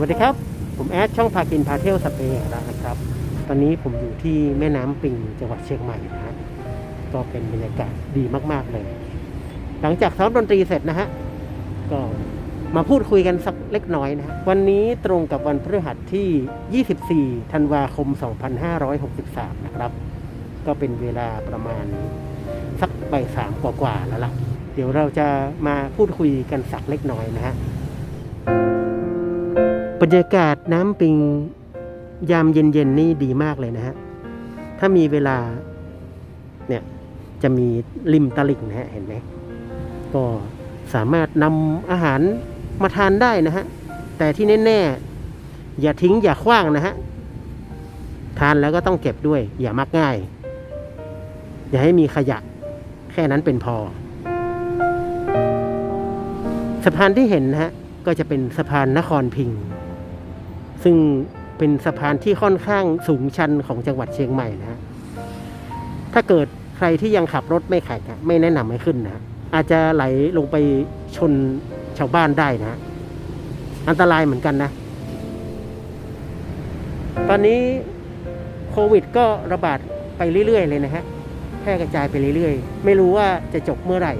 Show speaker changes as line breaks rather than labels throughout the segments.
วัสดีครับ ผมแอดช่องพากินพาเที่ยวสเปนแล้วนะครับ ตอนนี้ผมอยู่ที่แม่น้ำปิงจังหวัดเชียงใหม่นะฮะก็เป็นบรรยากาศดีมาก ๆเลย หลังจากซ้อมดนตรีเสร็จนะฮะก็มาพูดคุยกันสักเล็กน้อยนะฮะวันนี้ตรงกับวันพฤหัสที่ 24 ธันวาคม 2563 นะครับ ก็เป็นเวลาประมาณสักบ่ายสามกว่าๆแล้วล่ะ เดี๋ยวเราจะมาพูดคุยกันสักเล็กน้อยนะฮะ บรรยากาศน้ำปิงยามเย็นๆนี่ดีมากเลยนะฮะ ถ้ามีเวลาเนี่ยจะมีริมตลิ่งนะฮะเห็นไหมก็สามารถนำอาหารมาทานได้นะฮะ แต่ที่แน่ๆอย่าทิ้งอย่าขว้างนะฮะ ทานแล้วก็ต้องเก็บด้วย อย่ามักง่าย อย่าให้มีขยะ แค่นั้นเป็นพอ สะพานที่เห็นนะฮะ ก็จะเป็นสะพานนครพิงค์ ซึ่งเป็นสะพานที่ค่อนข้างสูงชันของจังหวัดเชียงใหม่นะฮะถ้าเกิดใครที่ยังขับรถไม่แข็งอะไม่แนะนำให้ขึ้นนะฮะอาจจะไหลลงไปชนชาวบ้านได้นะฮะอันตรายเหมือนกันนะ ตอนนี้โควิดก็ระบาดไปเรื่อย ๆ เลยนะฮะแพร่กระจายไปเรื่อย ๆ ไม่รู้ว่าจะจบเมื่อไหร่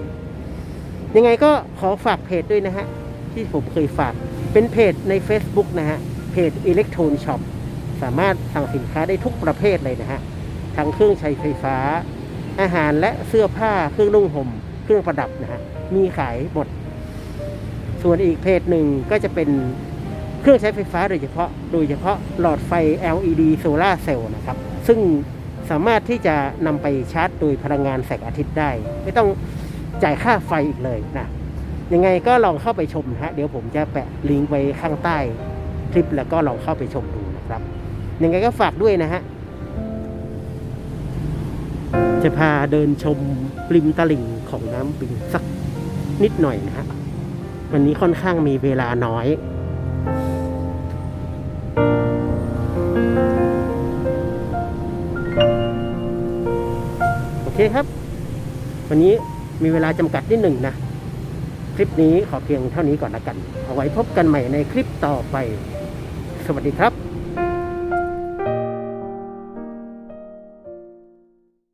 ยังไงก็ขอฝากเพจด้วยนะฮะ ที่ผมเคยฝากเป็นเพจใน Facebook นะฮะ เพจ Electron Shop สามารถสั่งสินค้าได้ทุกประเภทเลยนะฮะ ทั้งเครื่องใช้ไฟฟ้า อาหารและเสื้อผ้า เครื่องนุ่งห่ม เครื่องประดับนะฮะ มีขายหมด ส่วนอีกเพจหนึ่งก็จะเป็นเครื่องใช้ไฟฟ้าโดยเฉพาะ โดยเฉพาะหลอดไฟ LED Solar Cell นะครับ ซึ่งสามารถที่จะนำไปชาร์จโดยพลังงานแสงอาทิตย์ได้ ไม่ต้องจ่ายค่าไฟอีกเลยนะ ยังไงก็ลองเข้าไปชมนะฮะ เดี๋ยวผมจะแปะลิงก์ไว้ข้างใต้ คลิปแล้วก็ลองเข้าไปชมดูนะครับยังไงก็ฝากด้วยนะฮะจะพาเดินชมริมตลิ่งของน้ำปิงสักนิดหน่อยนะฮะวันนี้ค่อนข้างมีเวลาน้อยโอเคครับ วันนี้มีเวลาจำกัดนิดหนึ่งนะ คลิปนี้ขอเพียงเท่านี้ก่อนละกัน เอาไว้พบกันใหม่ในคลิปต่อไป สวัสดีครับ